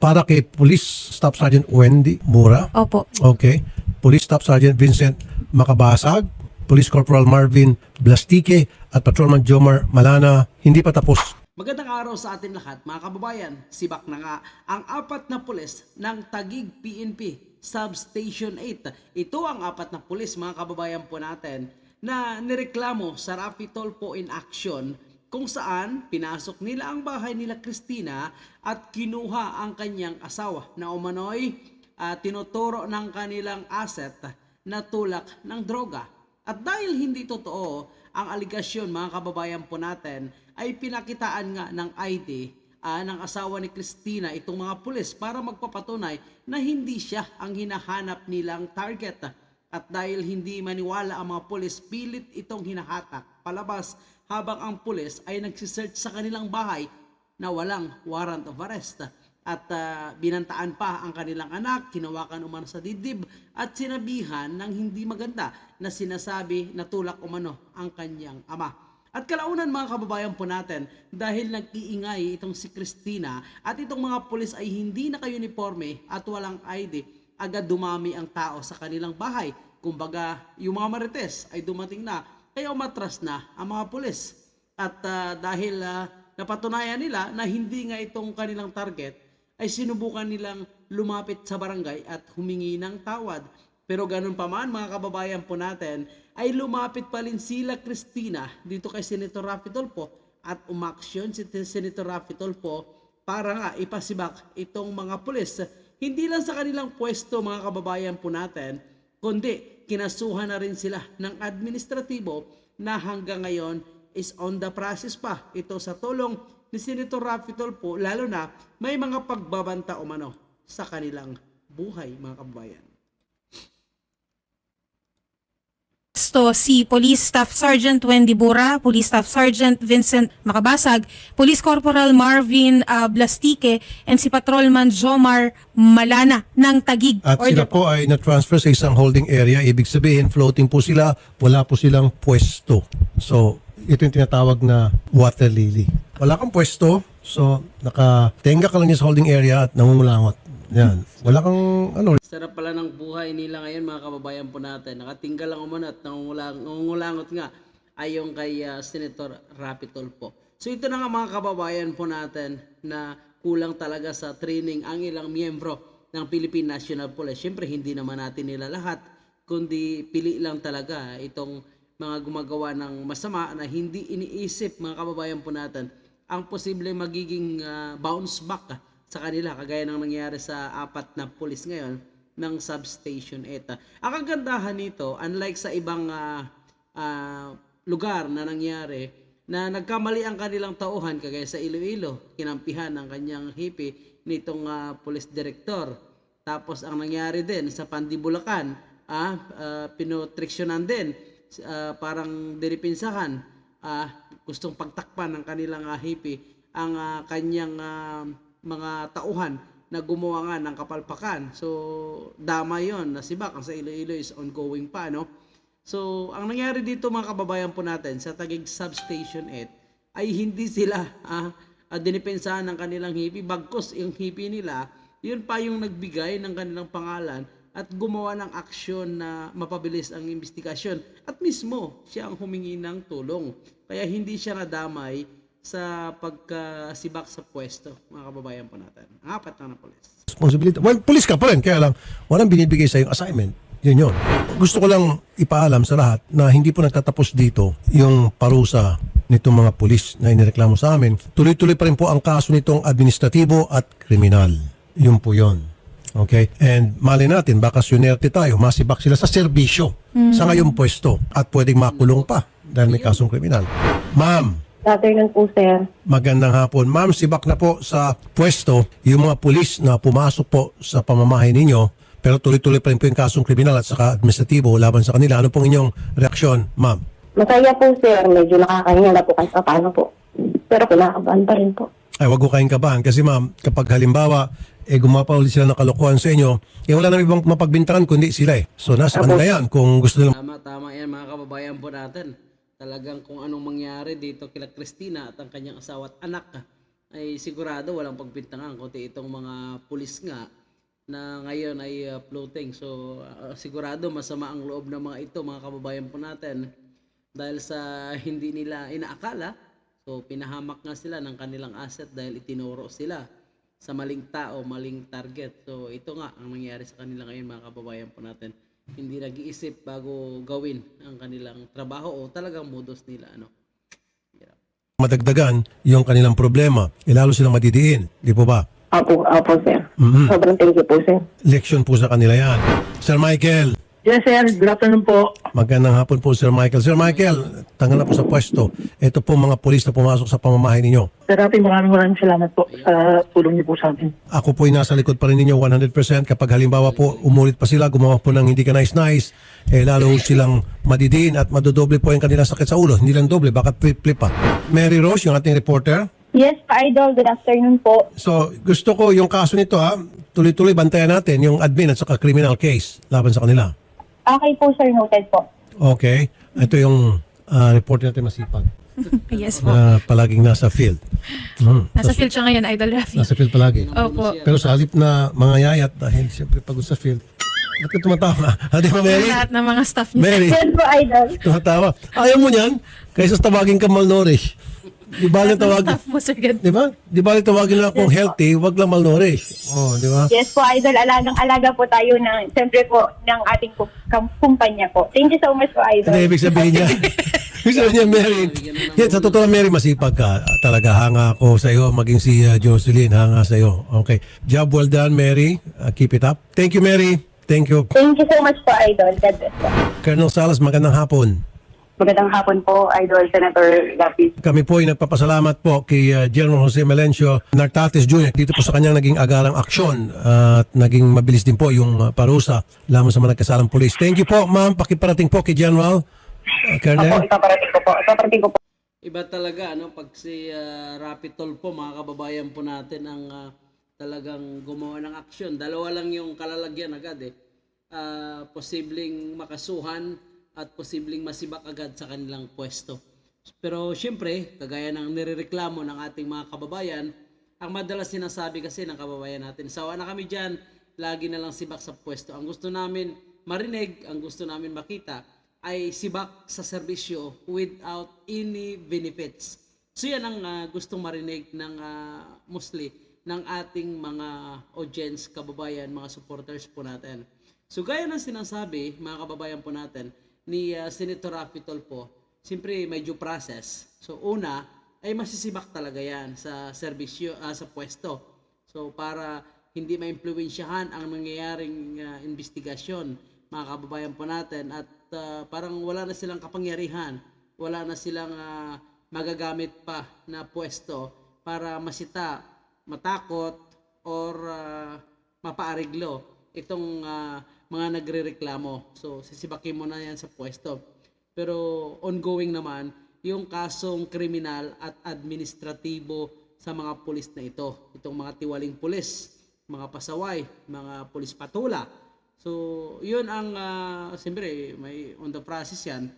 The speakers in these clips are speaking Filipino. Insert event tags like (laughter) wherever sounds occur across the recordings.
para kay Police Staff Sergeant Wendy Mura. Opo. Okay. Police Staff Sergeant Vincent Makabasag, Police Corporal Marvin Blastique, at Patrolman Jomar Malana. Hindi pa tapos. Magandang araw sa atin lahat mga kababayan. Sibak na nga ang apat na pulis ng Tagig PNP Substation 8. Ito ang apat na pulis mga kababayan po natin na nireklamo sa Rafi Tolpo in action kung saan pinasok nila ang bahay nila Christina at kinuha ang kanyang asawa na umano'y ah, tinuturo ng kanilang asset na tulak ng droga. At dahil hindi totoo ang aligasyon mga kababayan po natin ay pinakitaan nga ng ID ah, ng asawa ni Christina itong mga pulis para magpapatunay na hindi siya ang hinahanap nilang target. At dahil hindi maniwala ang mga pulis, pilit itong hinahatak palabas habang ang pulis ay nagsisearch sa kanilang bahay na walang warrant of arrest. At ah, binantaan pa ang kanilang anak, kinawakan umano sa dibdib at sinabihan ng hindi maganda na sinasabi na tulak umano ang kanyang ama. At kalaunan mga kababayan po natin, dahil nag-iingay itong si Christina at itong mga pulis ay hindi naka-uniforme at walang ID, agad dumami ang tao sa kanilang bahay. Kumbaga, yung mga marites ay dumating na, kaya umatras na ang mga pulis. At ah, dahil ah, napatunayan nila na hindi nga itong kanilang target, ay sinubukan nilang lumapit sa barangay at humingi ng tawad. Pero ganun pa man mga kababayan po natin, ay lumapit pa rin sila Christina dito kay Senator Rafi Tolpo at umaksyon si Senator Rafi Tolpo para nga ipasibak itong mga pulis. Hindi lang sa kanilang pwesto mga kababayan po natin, kundi kinasuhan na rin sila ng administratibo na hanggang ngayon is on the process pa. Ito sa tulong ni Senator Rafi Tolpo, lalo na may mga pagbabanta umano sa kanilang buhay mga kababayan. Gusto si Police Staff Sergeant Wendy Bura, Police Staff Sergeant Vincent Makabasag, Police Corporal Marvin ah, Blastique, and si Patrolman Jomar Malana ng Tagig. At sila po ay na-transfer sa isang holding area. Ibig sabihin, floating po sila. Wala po silang pwesto. So, ito yung tinatawag na water lily. Wala kang pwesto. So, nakatenga ka lang sa holding area at nangungulangot. Yan. Wala kang ano, Sarap pala ng buhay nila ngayon mga kababayan po natin. Nakatinggal lang umano at nangungulang, nangungulangot nga ayon kay ah, Senator Rapi Tolpo. So ito na nga mga kababayan po natin na kulang talaga sa training ang ilang miyembro ng Philippine National Police. Siyempre hindi naman natin nila lahat kundi pili lang talaga itong mga gumagawa ng masama na hindi iniisip mga kababayan po natin ang posibleng magiging ah, bounce back sa kanila kagaya ng nangyari sa apat na pulis ngayon ng substation ETA. Ang kagandahan nito, unlike sa ibang ah, ah, lugar na nangyari, na nagkamali ang kanilang tauhan kagaya sa Iloilo, kinampihan ng kanyang hipi nitong ah, police director. Tapos ang nangyari din sa Pandibulacan, ah, ah, pinotriksyonan din, ah, parang dinipinsahan, ah, gustong pagtakpan ng kanilang ah, hipi ang ah, kanyang ah, mga tauhan na gumawa nga ng kapalpakan. So, dama yon na si Bak, ang sa Iloilo is ongoing pa, no? So, ang nangyari dito mga kababayan po natin sa Tagig Substation 8 ay hindi sila ah, ah, dinipensahan ng kanilang hipi. Bagkos yung hipi nila, yun pa yung nagbigay ng kanilang pangalan at gumawa ng aksyon na mapabilis ang investigasyon. At mismo, siya ang humingi ng tulong. Kaya hindi siya nadamay sa pagkasibak sa pwesto, mga kababayan po natin. Ang apat na na polis. responsibility. Well, pulis ka pa rin, kaya lang, walang binibigay sa yung assignment. Yun yun. Gusto ko lang ipaalam sa lahat na hindi po nagtatapos dito yung parusa nitong mga pulis na inireklamo sa amin. Tuloy-tuloy pa rin po ang kaso nitong administratibo at kriminal. Yun po yun. Okay? And mali natin, baka sunerte tayo, masibak sila sa serbisyo sa ngayong pwesto at pwedeng makulong pa dahil may kasong kriminal. Ma'am, Afternoon po, sir. Magandang hapon. Ma'am, sibak na po sa pwesto yung mga pulis na pumasok po sa pamamahay ninyo pero tuloy-tuloy pa rin po yung kasong kriminal at saka administratibo laban sa kanila. Ano pong inyong reaksyon, ma'am? Masaya po, sir. Medyo nakakahinga na po kahit pa paano po. Pero kinakabahan pa rin po. Ay, wag ko kayong kabahan kasi ma'am, kapag halimbawa, eh gumapa ulit sila ng kalokohan sa inyo, eh wala nang ibang mapagbintangan kundi sila eh. So nasa kanila yan kung gusto nilang Tama, tama yan mga kababayan po natin. Talagang kung anong mangyari dito kila Christina at ang kanyang asawa at anak, ay sigurado walang pagbintangan kundi itong mga pulis nga na ngayon ay uh, floating. So uh, sigurado masama ang loob ng mga ito mga kababayan po natin dahil sa hindi nila inaakala. So pinahamak nga sila ng kanilang asset dahil itinuro sila sa maling tao, maling target. So ito nga ang nangyari sa kanila ngayon mga kababayan po natin. Hindi nag-iisip bago gawin ang kanilang trabaho o talagang modus nila ano. Hirap. Madagdagan yung kanilang problema. Eh, lalo silang madidiin. Di po ba? Opo, opo, sir. Mhm. Sobrang thank you po, sir. Leksyon po sa kanila yan. Sir Michael, Yes, sir. Good afternoon po. magandang hapon po Sir Michael. Sir Michael, tanggal na po sa pwesto. Ito po mga polis na pumasok sa pamamahay ninyo. Sir Rafi, maraming maraming salamat po sa tulong niyo po sa amin. Ako po ay nasa likod pa rin ninyo 100% kapag halimbawa po umulit pa sila, gumawa po ng hindi ka nice-nice, eh lalo silang madidiin at madodoble po yung kanilang sakit sa ulo. Hindi lang doble, baka flip-flip pa. Mary Rose, yung ating reporter. Yes, Idol. Good afternoon po. So, gusto ko yung kaso nito ha, tuloy-tuloy bantayan natin yung admin at saka criminal case laban sa kanila. Okay po, sir. Noted po. Okay. Ito yung ah, reporter natin masipag (laughs) Yes po. na palaging nasa field. Hmm. Nasa field siya ngayon, Idol Rafi. Nasa field palagi. Opo. Pero sa halip na mga yayat dahil siyempre pagod sa field, ba't ka tumatawa? (laughs) Hadi ba, Mary? Lahat ng mga staff niya. Mary, Yes po, Idol. tumatawa. Ayaw mo niyan, kaysa tawagin ka malnourished. Di ba tawagin? Staff mo, Sir Gad. Di ba? Di ba tawagin nila akong healthy, wag lang malnourished. Oh, di ba? Yes po, Idol. Alagang-alaga po tayo ng, siyempre po, ng ating kum- kam- kumpanya po. Thank you so much po, Idol. Ano ibig sabihin niya? (laughs) ibig sabihin niya, Mary. Yeah, sa totoo lang, Mary, masipag ka. Talaga, hanga ako sa iyo. Maging si uh, Jocelyn, hanga sa iyo. Okay. Job well done, Mary. Uh, keep it up. Thank you, Mary. Thank you. Thank you so much po, Idol. God bless po. Colonel Salas, magandang hapon. Magandang hapon po, Idol Senator Lapis. Kami po ay nagpapasalamat po kay uh, General Jose Melencio Nartates Jr. dito po sa kanyang naging agarang aksyon uh, at naging mabilis din po yung uh, parusa lamang sa mga nagkasalang polis. Thank you po, ma'am. Pakiparating po kay General uh, Colonel. ipaparating ko po. Ipaparating ko po. Iba talaga ano pag si uh, Rapi Tolpo mga kababayan po natin ang ah, talagang gumawa ng aksyon. Dalawa lang yung kalalagyan agad eh. Ah, posibleng makasuhan at posibleng masibak agad sa kanilang pwesto. Pero syempre, kagaya ng nirereklamo ng ating mga kababayan, ang madalas sinasabi kasi ng kababayan natin, sawa na kami dyan, lagi na lang sibak sa pwesto. Ang gusto namin marinig, ang gusto namin makita, ay sibak sa serbisyo without any benefits. So yan ang ah, gustong marinig ng ah, mostly ng ating mga audience, kababayan, mga supporters po natin. So gaya ng sinasabi, mga kababayan po natin, ni ah, Senator Rafi Tolpo, siyempre may process. So una, ay masisibak talaga yan sa serbisyo, ah, sa pwesto. So para hindi maimpluwensyahan ang nangyayaring ah, investigasyon, mga kababayan po natin, at ah, parang wala na silang kapangyarihan, wala na silang ah, magagamit pa na pwesto para masita, matakot, or ah, mapaariglo itong ah, mga nagrereklamo. So, sisibakin mo na yan sa pwesto. Pero ongoing naman yung kasong kriminal at administratibo sa mga pulis na ito. Itong mga tiwaling pulis, mga pasaway, mga pulis patula. So, yun ang, uh, siyempre, may on the process yan.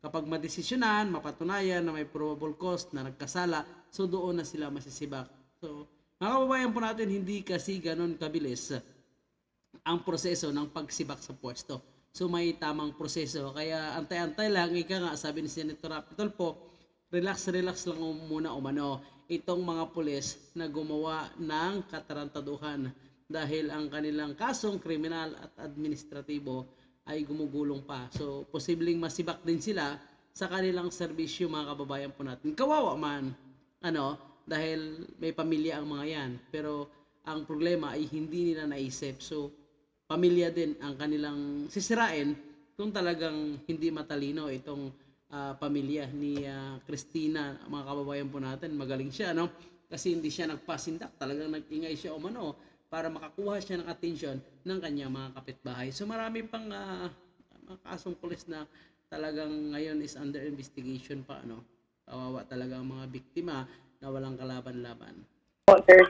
Kapag madesisyonan, mapatunayan na may probable cause na nagkasala, so doon na sila masisibak. So, mga kababayan po natin, hindi kasi ganun kabilis ang proseso ng pagsibak sa pwesto. So may tamang proseso. Kaya antay-antay lang, ika nga, sabi ni Senator Rapitol po, relax, relax lang muna umano itong mga pulis na gumawa ng katarantaduhan dahil ang kanilang kasong kriminal at administratibo ay gumugulong pa. So, posibleng masibak din sila sa kanilang serbisyo mga kababayan po natin. Kawawa man, ano, dahil may pamilya ang mga yan. Pero ang problema ay hindi nila naisip. So, pamilya din ang kanilang sisirain kung talagang hindi matalino itong ah, pamilya ni ah, Christina, mga kababayan po natin. Magaling siya, no? Kasi hindi siya nagpasindak, talagang nag-ingay siya umano para makakuha siya ng atensyon ng kanyang mga kapitbahay. So marami pang ah, mga kasong pulis na talagang ngayon is under investigation pa, no? Kawawa talaga ang mga biktima na walang kalaban-laban. sir.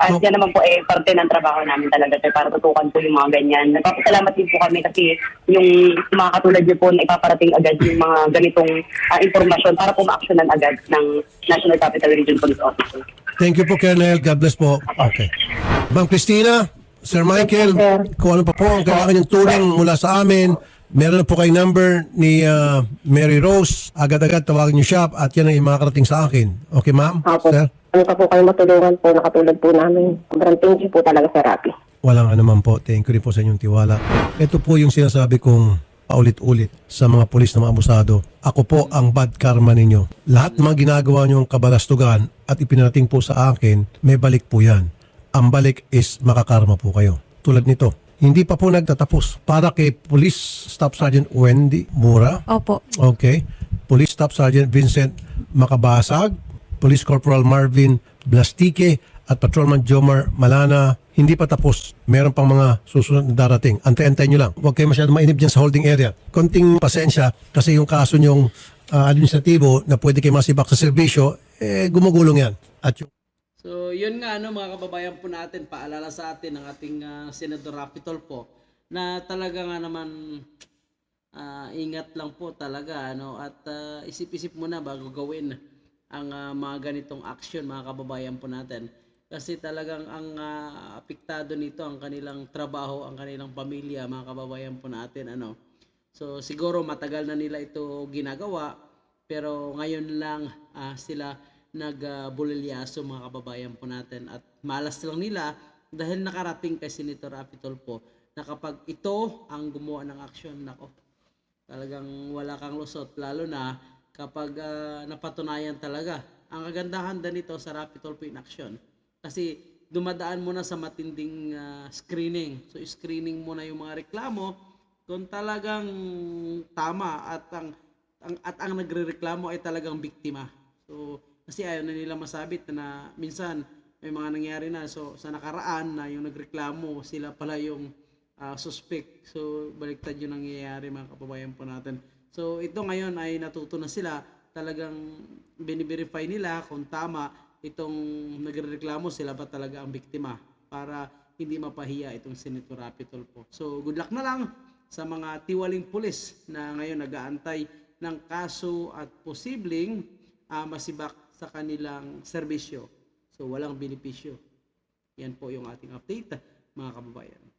At yan naman po eh, parte ng trabaho namin talaga, sir, para tutukan po yung mga ganyan. Nagpapasalamat din po kami kasi yung mga katulad niyo po na ipaparating agad yung mga ganitong ah, impormasyon para po ma-actionan agad ng National Capital Region Police Office. Thank you po, Colonel. God bless po. Okay. Ma'am Christina, Sir Michael, kung ano pa po ang kailangan yung tulong mula sa amin, meron na po kayong number ni ah, Mary Rose. Agad-agad tawagin niyo siya at yan ang makakarating sa akin. Okay, ma'am? Apo. Sir? Ano pa po kayo matulungan po, nakatulad po namin. Sobrang thank you po talaga sa Rapi. Walang anuman po. Thank you rin po sa inyong tiwala. Ito po yung sinasabi kong paulit-ulit sa mga pulis na mga abusado. Ako po ang bad karma ninyo. Lahat ng mga ginagawa niyong kabalastugan at ipinarating po sa akin, may balik po yan. Ang balik is makakarma po kayo. Tulad nito. Hindi pa po nagtatapos. Para kay Police Staff Sergeant Wendy Mura, Opo. Okay. Police Staff Sergeant Vincent Makabasag, Police Corporal Marvin Blastique, at Patrolman Jomar Malana. Hindi pa tapos. Meron pang mga susunod na darating. Antay-antay nyo lang. Huwag kayo masyadong mainip dyan sa holding area. Konting pasensya kasi yung kaso nyong ah, administratibo na pwede kayo masibak sa serbisyo, eh, gumugulong yan. At yung So, yun nga, ano, mga kababayan po natin, paalala sa atin ng ating ah, Senador Rapi Tulfo na talaga nga naman ah, ingat lang po talaga ano at ah, isip-isip muna bago gawin ang ah, mga ganitong action mga kababayan po natin kasi talagang ang ah, apektado nito ang kanilang trabaho, ang kanilang pamilya, mga kababayan po natin ano. So siguro matagal na nila ito ginagawa pero ngayon lang ah, sila nagbulilyaso mga kababayan po natin at malas lang nila dahil nakarating kay Senator Rapi Tulfo na kapag ito ang gumawa ng aksyon nako talagang wala kang lusot lalo na kapag ah, napatunayan talaga ang kagandahan din nito sa Rapi Tulfo in action kasi dumadaan muna sa matinding ah, screening. So screening muna yung mga reklamo kung talagang tama at ang, ang at ang nagrereklamo ay talagang biktima. So kasi ayaw na nila masabit na minsan may mga nangyari na so sa nakaraan na yung nagreklamo sila pala yung ah, suspect. So, baliktad yung nangyayari mga kababayan po natin. So, ito ngayon ay natuto na sila. Talagang biniverify nila kung tama itong nagrereklamo sila ba talaga ang biktima para hindi mapahiya itong Senator Rapi Tulfo. So, good luck na lang sa mga tiwaling pulis na ngayon nag-aantay ng kaso at posibleng ah, masibak sa kanilang serbisyo. So, walang benepisyo. Yan po yung ating update, mga kababayan.